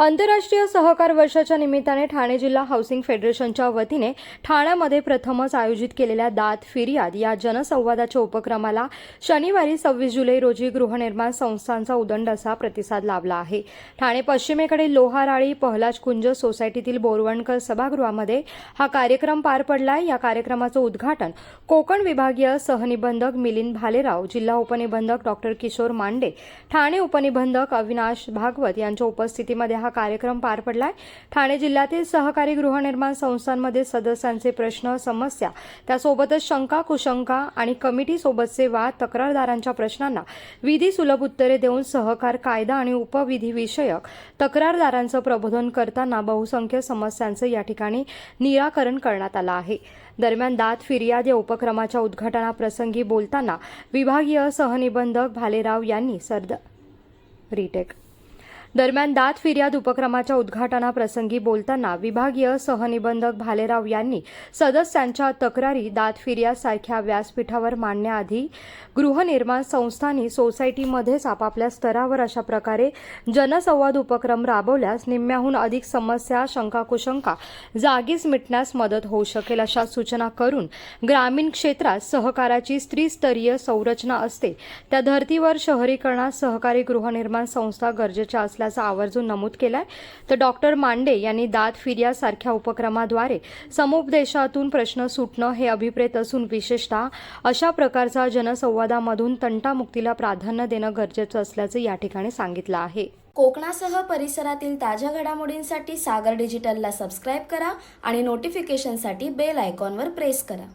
आंतरराष्ट्रीय सहकार वर्षाच्या निमित्ताने ठाणे जिल्हा हाऊसिंग फेडरेशनच्या वतीने ठाण्यामध्ये प्रथमच आयोजित केलेल्या दात फिर्याद या जनसंवादाच्या उपक्रमाला शनिवारी सव्वीस जुलै रोजी गृहनिर्माण संस्थांचा उदंड असा प्रतिसाद लाभला आहे. ठाणे पश्चिमेकडे लोहाराळी पहलाज कुंज सोसायटीतील बोरवणकर सभागृहामध्ये हा कार्यक्रम पार पडलाय. या कार्यक्रमाचं उद्घाटन कोकण विभागीय सहनिबंधक मिलिंद भालेराव जिल्हा उपनिबंधक डॉक्टर किशोर मांडे ठाणे उपनिबंधक अविनाश भागवत यांच्या उपस्थितीमध्ये हा कार्यक्रम पार पडलाय. ठाणे जिल्ह्यातील सहकारी गृहनिर्माण संस्थांमध्ये सदस्यांचे प्रश्न समस्या त्यासोबतच शंका कुशंका आणि कमिटीसोबतचे वाद तक्रारदारांच्या प्रश्नांना विधी सुलभ उत्तरे देऊन सहकार कायदा आणि उपविधी विषयक तक्रारदारांचं प्रबोधन करताना बहुसंख्य समस्यांचं या ठिकाणी निराकरण करण्यात आलं आहे. दरम्यान दात फिर्याद या उपक्रमाच्या उद्घाटनाप्रसंगी बोलताना विभागीय सहनिबंधक भालेराव यांनी सरद रिटेक दरम्यान दात फिर्याद उपक्रमाच्या उद्घाटनाप्रसंगी बोलताना विभागीय सहनिबंधक भालेराव यांनी सदस्यांच्या तक्रारी दात फिर्यादसारख्या व्यासपीठावर मांडण्याआधी गृहनिर्माण संस्थांनी सोसायटीमध्येच आपापल्या स्तरावर अशा प्रकारे जनसंवाद उपक्रम राबवल्यास निम्म्याहून अधिक समस्या शंका कुशंका जागीच मिटण्यास मदत होऊ शकेल अशा सूचना करून ग्रामीण क्षेत्रात सहकाराची त्रिस्तरीय संरचना असते. त्या धर्तीवर शहरीकरणात सहकारी गृहनिर्माण संस्था गरजेच्या असल्याचं आवर्जून नमूद केलाय. तर डॉक्टर मांडे यांनी दात फिर्यासारख्या उपक्रमाद्वारे समुपदेशातून प्रश्न सुटणं हे अभिप्रेत असून विशेषतः अशा प्रकारचा जनसंवादामधून तंटामुक्तीला प्राधान्य देणं गरजेचं असल्याचं या ठिकाणी सांगितलं आहे. कोकणासह परिसरातील ताज्या घडामोडींसाठी सागर डिजिटलला सबस्क्राईब करा आणि नोटिफिकेशनसाठी बेल आयकॉनवर प्रेस करा.